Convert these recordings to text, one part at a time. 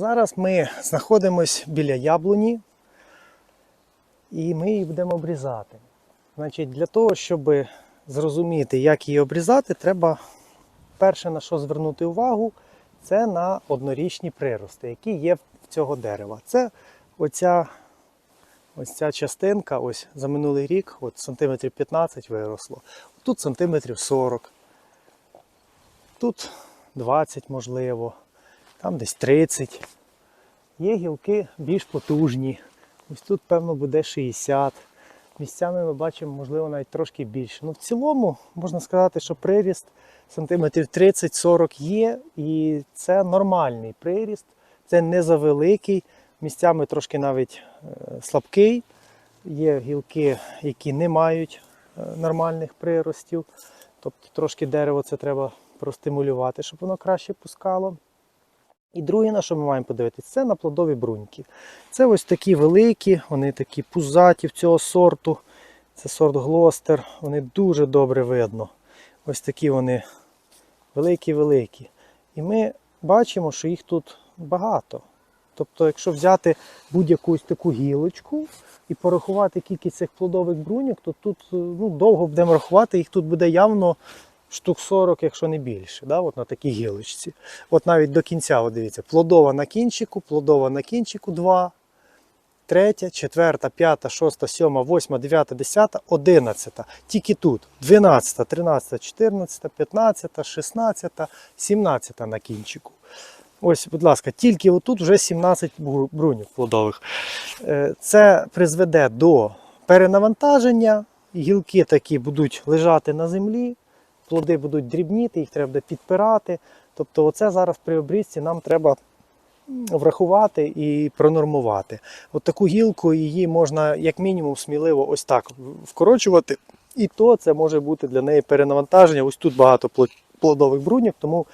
Зараз ми знаходимося біля яблуні і ми її будемо обрізати. Значить, для того, щоб зрозуміти, як її обрізати, треба перше на що звернути увагу, це на однорічні прирости, які є в цього дерева. Це оця, ось ця частинка, ось за минулий рік, от сантиметрів 15 виросло. Тут сантиметрів 40, тут 20 можливо, там десь 30. Є гілки більш потужні. Ось тут, певно, буде 60. Місцями ми бачимо, можливо, навіть трошки більше. Ну, в цілому можна сказати, що приріст сантиметрів 30-40 є, і це нормальний приріст, це не завеликий, місцями трошки навіть е, слабкий. Є гілки, які не мають е, нормальних приростів. Тобто трошки дерево це треба простимулювати, щоб воно краще пускало. І друге, на що ми маємо подивитися, це на плодові бруньки. Це ось такі великі, вони такі пузаті в цього сорту. Це сорт Глостер. Вони дуже добре видно. Ось такі вони великі-великі. І ми бачимо, що їх тут багато. Тобто, якщо взяти будь-яку таку гілочку і порахувати кількість цих плодових бруньок, то тут ну, довго будемо рахувати, їх тут буде явно штук 40, якщо не більше, да, от на такій гілочці. От навіть до кінця, от дивіться, плодова на кінчику, плодова на кінчику 2, третя, четверта, п'ята, шоста, сьома, восьма, дев'ята, десята, одинадцята. Тільки тут. 12, 13, 14, 15, 16, 17 на кінчику. Ось, будь ласка, тільки отут вже 17 бру- бруньок плодових. Е, Це призведе до перенавантаження, гілки такі будуть лежати на землі, плоди будуть дрібніти, їх треба буде підпирати. Тобто, оце зараз при обрізці нам треба врахувати і пронормувати. От таку гілку її можна як мінімум сміливо ось так вкорочувати. І то це може бути для неї перенавантаження. Ось тут багато плодових бруньок, тому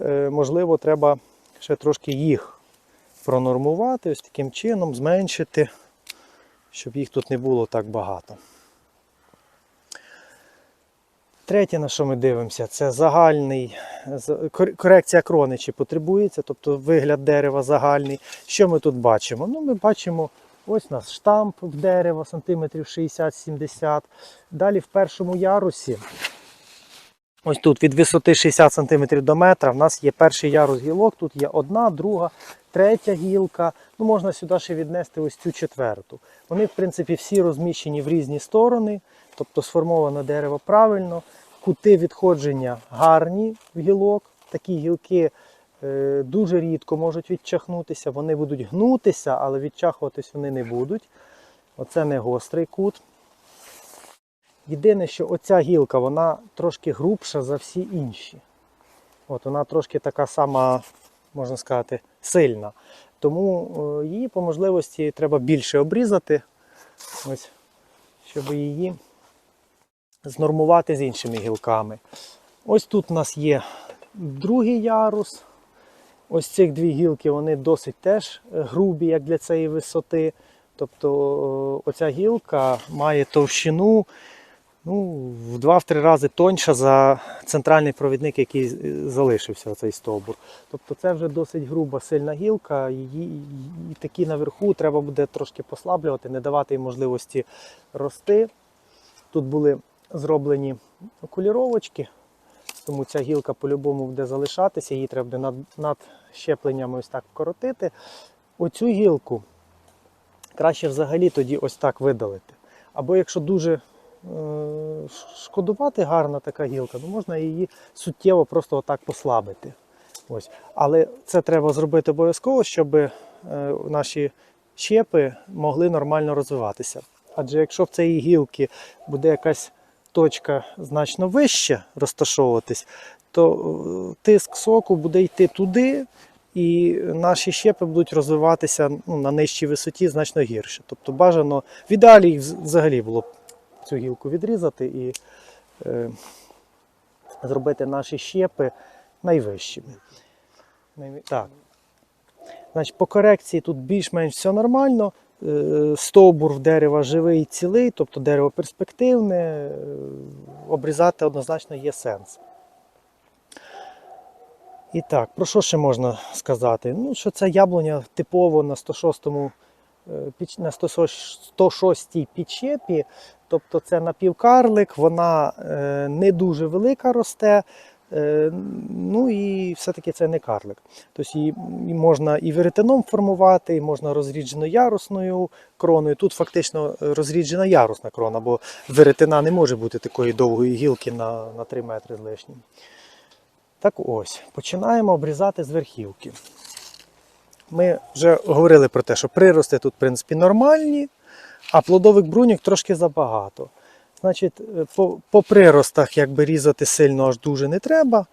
е, можливо треба ще трошки їх пронормувати, ось таким чином зменшити, щоб їх тут не було так багато. Третє, на що ми дивимося, це загальний корекція крони, чи потребується, тобто вигляд дерева загальний. Що ми тут бачимо? Ну, ми бачимо ось у нас штамп в дерева сантиметрів 60-70. Далі в першому ярусі, ось тут від висоти 60 см до метра, в нас є перший ярус гілок, тут є одна, друга, третя гілка. Ну, можна сюди ще віднести ось цю четверту. Вони, в принципі, всі розміщені в різні сторони, тобто сформовано дерево правильно. Кути відходження гарні в гілок. Такі гілки е, дуже рідко можуть відчахнутися, вони будуть гнутися, але відчахуватись вони не будуть. Оце не гострий кут. Єдине, що оця гілка вона трошки грубша за всі інші. От Вона трошки така сама, можна сказати, сильна. Тому е, її по можливості треба більше обрізати, ось, щоб її знормувати з іншими гілками. Ось тут у нас є другий ярус. Ось цих дві гілки вони досить теж грубі, як для цієї висоти. Тобто оця гілка має товщину ну, в 2-3 рази тоньша за центральний провідник, який залишився цей стовбур. Тобто це вже досить груба, сильна гілка, її такі наверху треба буде трошки послаблювати, не давати їй можливості рости. Тут були зроблені окуліровочки, тому ця гілка по-любому буде залишатися, її треба буде над, над щепленнями ось так вкоротити. Оцю гілку краще взагалі тоді ось так видалити. Або якщо дуже е, шкодувати гарна така гілка, то можна її суттєво просто отак послабити. Ось. Але це треба зробити обов'язково, щоб е, наші щепи могли нормально розвиватися. Адже якщо в цієї гілки буде якась точка значно вище розташовуватись, то е, тиск соку буде йти туди, і наші щепи будуть розвиватися ну, на нижчій висоті значно гірше. Тобто бажано в ідеалі взагалі було б цю гілку відрізати і е, зробити наші щепи найвищими. Так. Значить, по корекції тут більш-менш все нормально. Е, Стовбур в дерева живий, і цілий, тобто дерево перспективне, е, обрізати однозначно є сенс. І так, про що ще можна сказати? Ну, що ця яблуня типово на 106-му е, на 106-й підчепі, тобто це напівкарлик, вона не дуже велика росте. Е, Ну і все-таки це не карлик. Тобто її можна і веретеном формувати, і можна розріджено ярусною кроною. Тут фактично е, розріджена ярусна крона, бо веретена не може бути такої довгої гілки на, на 3 метри з лишнім. Так ось, починаємо обрізати з верхівки. Ми вже говорили про те, що прирости тут, в принципі, нормальні, а плодових бруньок трошки забагато. Значить, е, по, по приростах якби різати сильно аж дуже не треба.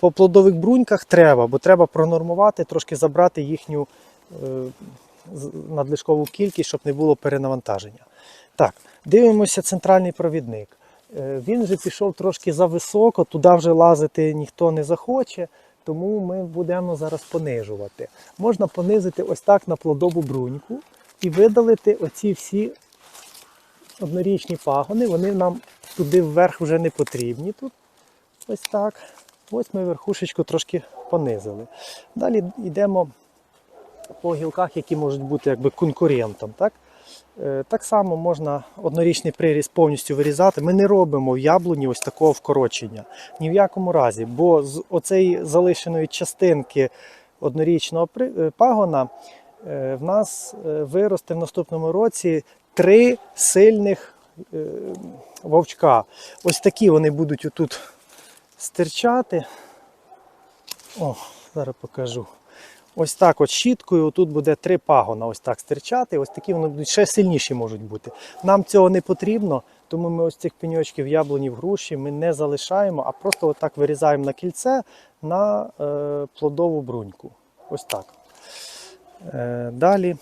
По плодових бруньках треба, бо треба пронормувати, трошки забрати їхню е, надлишкову кількість, щоб не було перенавантаження. Так, дивимося центральний провідник. Е, Він вже пішов трошки зависоко, туди вже лазити ніхто не захоче, тому ми будемо зараз понижувати. Можна понизити ось так на плодову бруньку і видалити оці всі однорічні пагони. Вони нам туди вверх вже не потрібні тут. Ось так. Ось ми верхушечку трошки понизили. Далі йдемо по гілках, які можуть бути якби конкурентом. Так? Е, Так само можна однорічний приріз повністю вирізати. Ми не робимо в яблуні ось такого вкорочення. Ні в якому разі, бо з оцеї залишеної частинки однорічного е, пагона е, в нас виросте в наступному році три сильних е, вовчка. Ось такі вони будуть отут стирчати. О, зараз покажу. Ось так от щіткою тут буде три пагона ось так стирчати. Ось такі вони будуть ще сильніші можуть бути. Нам цього не потрібно, тому ми ось цих пеньочків яблунів груші ми не залишаємо, а просто отак вирізаємо на кільце на е, плодову бруньку. Ось так. Е, далі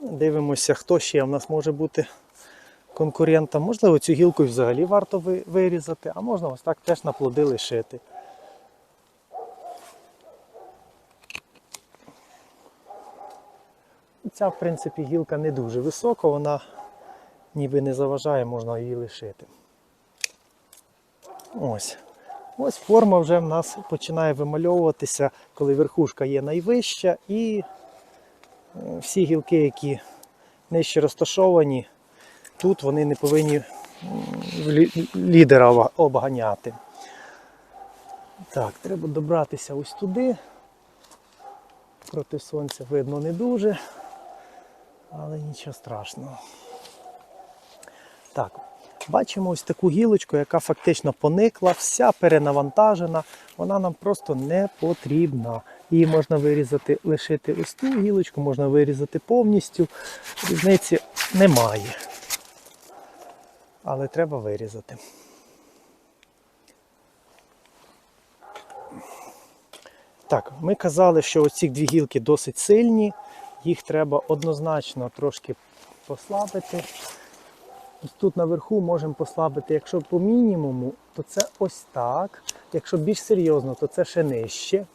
дивимося, хто ще в нас може бути конкурентом. Можливо, цю гілку взагалі варто вирізати, а можна ось так теж на плоди лишити. Ця, в принципі, гілка не дуже висока, вона ніби не заважає, можна її лишити. Ось. Ось форма вже в нас починає вимальовуватися, коли верхушка є найвища, і всі гілки, які нижче розташовані, тут вони не повинні лідера обганяти. Так, треба добратися ось туди. Проти сонця видно не дуже, але нічого страшного. Так, бачимо ось таку гілочку, яка фактично поникла, вся перенавантажена, вона нам просто не потрібна. Її можна вирізати, лишити ось ту гілочку, можна вирізати повністю. Різниці немає. Але треба вирізати. Так, ми казали, що оці дві гілки досить сильні, їх треба однозначно трошки послабити. Ось тут наверху можемо послабити, якщо по мінімуму, то це ось так. Якщо більш серйозно, то це ще нижче.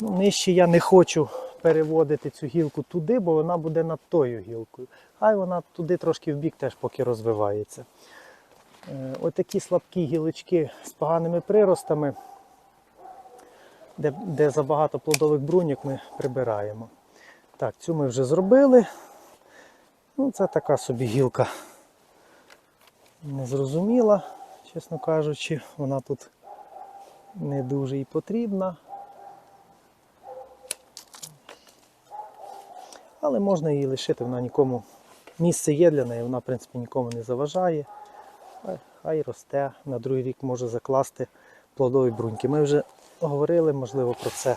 Нижче я не хочу переводити цю гілку туди, бо вона буде над тою гілкою. Хай вона туди трошки в бік теж поки розвивається. Е, Отакі слабкі гілочки з поганими приростами, де, де забагато плодових бруньок, ми прибираємо. Так, цю ми вже зробили. Ну, це така собі гілка незрозуміла, чесно кажучи, вона тут не дуже і потрібна. Але можна її лишити, вона нікому місце є для неї, вона в принципі нікому не заважає. Хай- Хай росте, на другий рік може закласти плодові бруньки. Ми вже говорили, можливо, про це.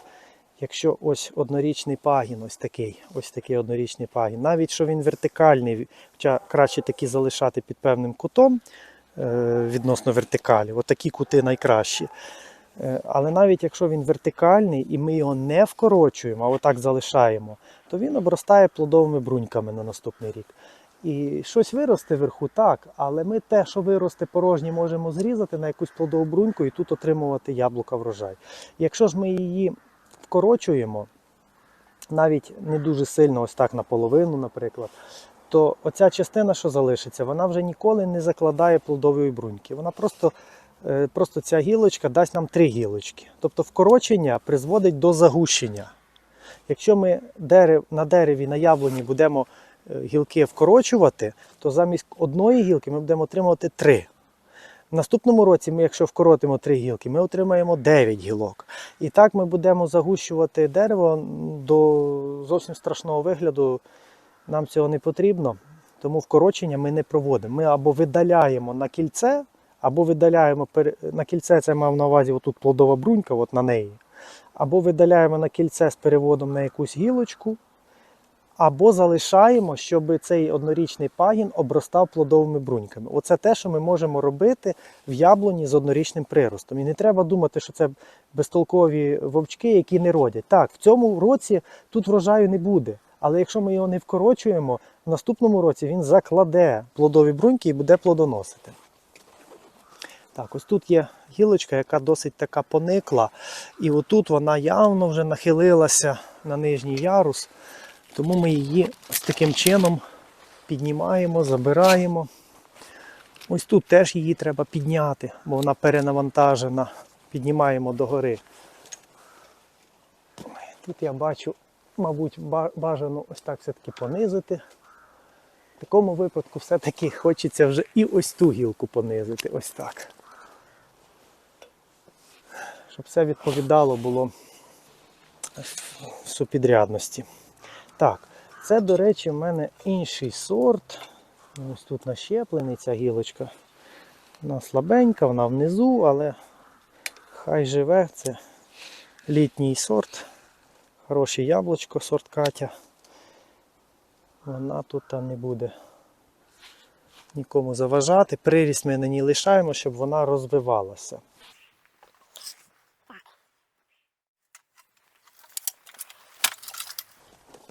Якщо ось однорічний пагін, ось такий, ось такий однорічний пагін, навіть що він вертикальний, хоча краще такі залишати під певним кутом е, відносно вертикалі, от кути найкращі. Е, Але навіть якщо він вертикальний і ми його не вкорочуємо, а отак залишаємо, то він обростає плодовими бруньками на наступний рік. І щось виросте вверху, так, але ми те, що виросте порожнє, можемо зрізати на якусь плодову бруньку і тут отримувати яблука врожай. Якщо ж ми її вкорочуємо, навіть не дуже сильно, ось так наполовину, наприклад, то оця частина, що залишиться, вона вже ніколи не закладає плодової бруньки. Вона просто Просто ця гілочка дасть нам три гілочки. Тобто вкорочення призводить до загущення. Якщо ми на дереві, на яблуні будемо е, гілки вкорочувати, то замість одної гілки ми будемо отримувати три. В наступному році, ми, якщо вкоротимо три гілки, ми отримаємо 9 гілок. І так ми будемо загущувати дерево до зовсім страшного вигляду. Нам цього не потрібно, тому вкорочення ми не проводимо. Ми або видаляємо на кільце, або видаляємо на кільце, це мав на увазі отут плодова брунька, от на неї. Або видаляємо на кільце з переводом на якусь гілочку, або залишаємо, щоб цей однорічний пагін обростав плодовими бруньками. Оце те, що ми можемо робити в яблуні з однорічним приростом. І не треба думати, що це безтолкові вовчки, які не родять. Так, в цьому році тут врожаю не буде. Але якщо ми його не вкорочуємо, в наступному році він закладе плодові бруньки і буде плодоносити. Так, ось тут є гілочка, яка досить така поникла. І отут вона явно вже нахилилася на нижній ярус. Тому ми її ось таким чином піднімаємо, забираємо. Ось тут теж її треба підняти, бо вона перенавантажена. Піднімаємо догори. Тут я бачу, мабуть, бажано ось так все-таки понизити. В такому випадку все-таки хочеться вже і ось ту гілку понизити. Ось так. Щоб все відповідало було супідрядності. Так, це, до речі, в мене інший сорт. Ось тут нащеплений ця гілочка. Вона слабенька, вона внизу, але хай живе. Це літній сорт. Хороше яблучко, сорт Катя. Вона тут не буде нікому заважати. Приріст ми на ній лишаємо, щоб вона розвивалася.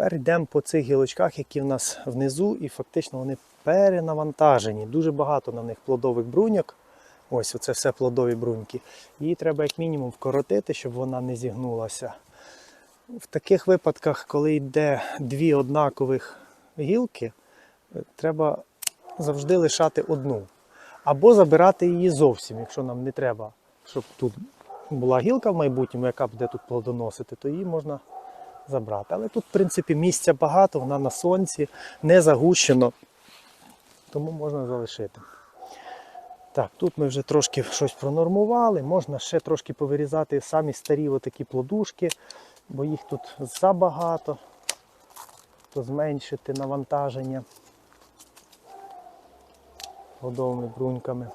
Тепер йдемо по цих гілочках, які в нас внизу, і фактично вони перенавантажені. Дуже багато на них плодових бруньок. Ось оце все плодові бруньки. Її треба як мінімум вкоротити, щоб вона не зігнулася. В таких випадках, коли йде дві однакових гілки, треба завжди лишати одну. Або забирати її зовсім, якщо нам не треба, щоб тут була гілка в майбутньому, яка буде тут плодоносити, то її можна забрати. Але тут, в принципі, місця багато, вона на сонці, не загущено, тому можна залишити. Так, тут ми вже трошки щось пронормували, можна ще трошки повирізати самі старі отакі плодушки, бо їх тут забагато, то зменшити навантаження годовими бруньками.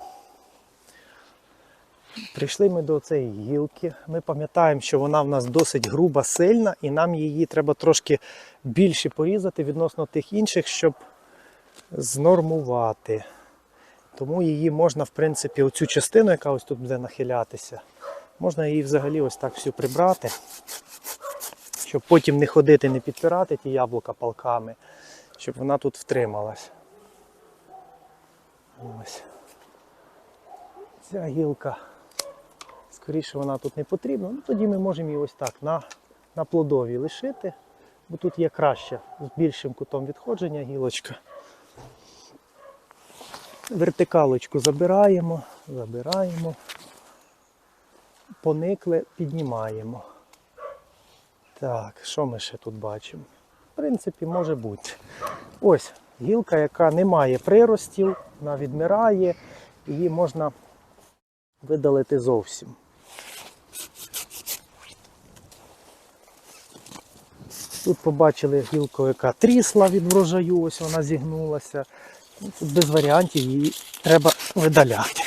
Прийшли ми до цієї гілки. Ми пам'ятаємо, що вона в нас досить груба, сильна, і нам її треба трошки більше порізати відносно тих інших, щоб знормувати. Тому її можна, в принципі, оцю частину, яка ось тут буде нахилятися, можна її взагалі ось так всю прибрати, щоб потім не ходити, не підпирати ті яблука палками, щоб вона тут втрималась. Ось. Ця гілка скоріше вона тут не потрібна. Ну, тоді ми можемо її ось так на, на плодові лишити, бо тут є краще з більшим кутом відходження гілочка. Вертикалочку забираємо, забираємо, поникли, піднімаємо. Так, що ми ще тут бачимо? В принципі, може бути. Ось гілка, яка не має приростів, вона відмирає, її можна видалити зовсім. Тут побачили гілку, яка трісла від врожаю, ось вона зігнулася. Ну, Тут без варіантів її треба видаляти.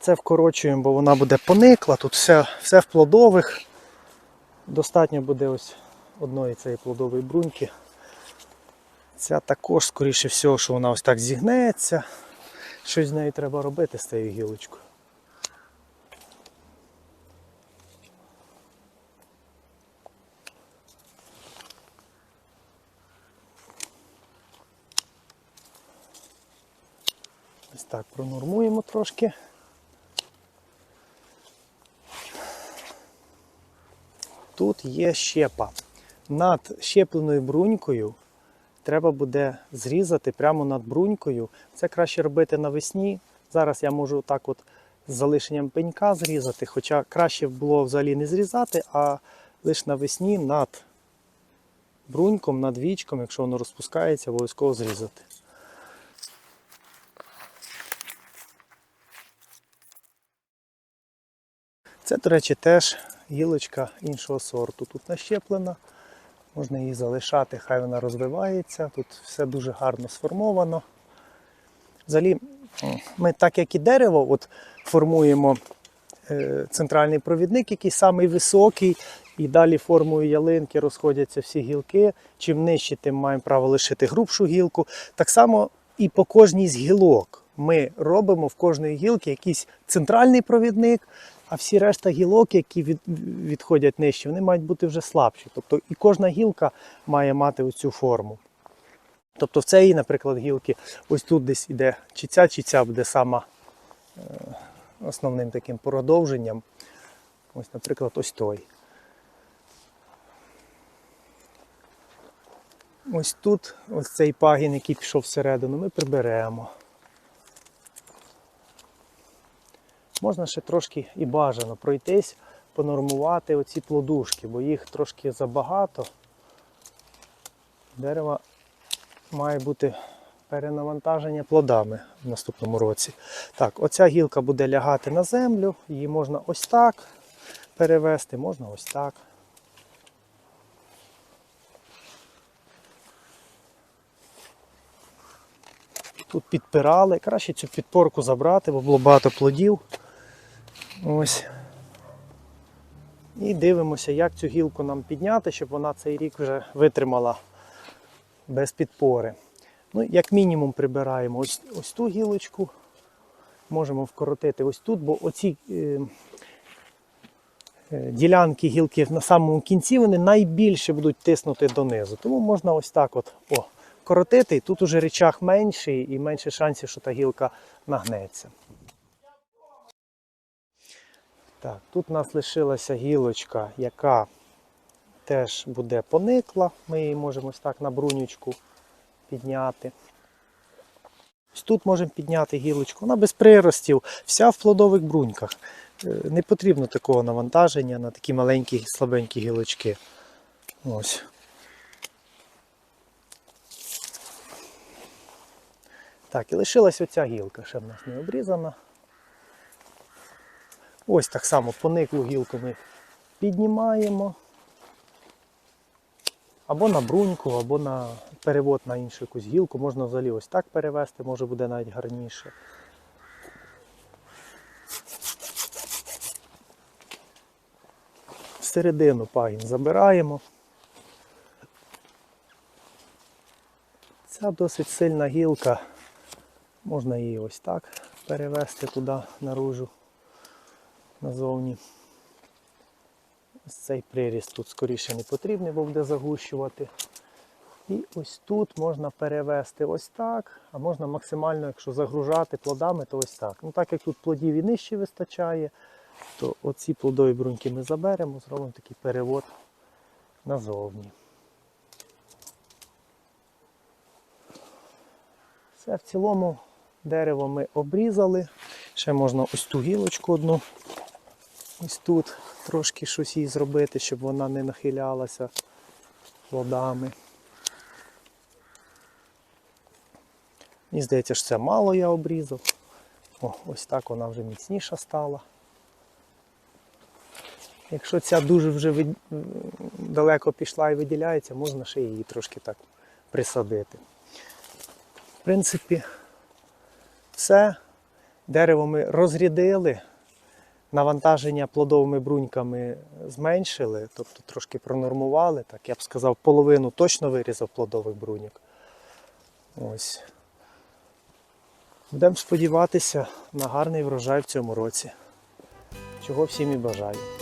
Це вкорочуємо, бо вона буде поникла, тут все, все в плодових. Достатньо буде ось одної цієї плодової бруньки. Ця також, скоріше всього, що вона ось так зігнеться. Щось з нею треба робити з цією гілочкою. Ось так пронормуємо трошки. Тут є щепа. Над щепленою брунькою треба буде зрізати прямо над брунькою. Це краще робити навесні. Зараз я можу так от з залишенням пенька зрізати, хоча краще було взагалі не зрізати, а лише навесні над бруньком, над вічком, якщо воно розпускається, обов'язково зрізати. Це, до речі, теж гілочка іншого сорту. Тут нащеплена, можна її залишати, хай вона розвивається. Тут все дуже гарно сформовано. Взагалі, ми так як і дерево, от формуємо е, центральний провідник, який самий високий, і далі формою ялинки розходяться всі гілки. Чим нижче, тим маємо право лишити грубшу гілку. Так само і по кожній з гілок ми робимо в кожної гілки якийсь центральний провідник, а всі решта гілок, які від, відходять нижче, вони мають бути вже слабші. Тобто і кожна гілка має мати оцю форму. Тобто в цієї, наприклад, гілки, ось тут десь іде чи ця, чи ця буде сама е, основним таким продовженням. Ось, наприклад, ось той. Ось тут, ось цей пагін, який пішов всередину, ми приберемо. Можна ще трошки і бажано пройтись, понормувати оці плодушки, бо їх трошки забагато. Дерево має бути перенавантаження плодами в наступному році. Так, оця гілка буде лягати на землю, її можна ось так перевести, можна ось так. Тут підпирали. Краще цю підпорку забрати, бо було багато плодів. Ось. І дивимося, як цю гілку нам підняти, щоб вона цей рік вже витримала без підпори. Ну, як мінімум прибираємо ось, ось ту гілочку. Можемо вкоротити ось тут, бо оці е, е, ділянки гілки на самому кінці вони найбільше будуть тиснути донизу. Тому можна ось так от о, коротити, і тут уже речах менший і менше шансів, що та гілка нагнеться. Так, тут у нас лишилася гілочка, яка теж буде поникла. Ми її можемо ось так на брунючку підняти. Ось тут можемо підняти гілочку, вона без приростів, вся в плодових бруньках. Е, Не потрібно такого навантаження на такі маленькі слабенькі гілочки. Ось. Так, і лишилась оця гілка, ще в нас не обрізана. Ось так само пониклу гілку ми піднімаємо. Або на бруньку, або на перевод на іншу якусь гілку. Можна взагалі ось так перевести, може буде навіть гарніше. Середину пагін забираємо. Ця досить сильна гілка. Можна її ось так перевести туди наружу, назовні. Ось цей приріст тут скоріше не потрібний, бо буде загущувати. І ось тут можна перевести ось так, а можна максимально, якщо загружати плодами, то ось так. Ну так як тут плодів і нижче вистачає, то оці плодові бруньки ми заберемо, зробимо такий перевод назовні. Все, в цілому дерево ми обрізали. Ще можна ось ту гілочку одну. Ось тут трошки щось їй зробити, щоб вона не нахилялася плодами. Мені здається, що це мало я обрізав. О, ось так вона вже міцніша стала. Якщо ця дуже вже від- далеко пішла і виділяється, можна ще її трошки так присадити. В принципі, все. Дерево ми розрядили, навантаження плодовими бруньками зменшили, тобто трошки пронормували. Так, я б сказав, половину точно вирізав плодових бруньок. Ось. Будемо сподіватися на гарний врожай в цьому році. Чого всім і бажаю.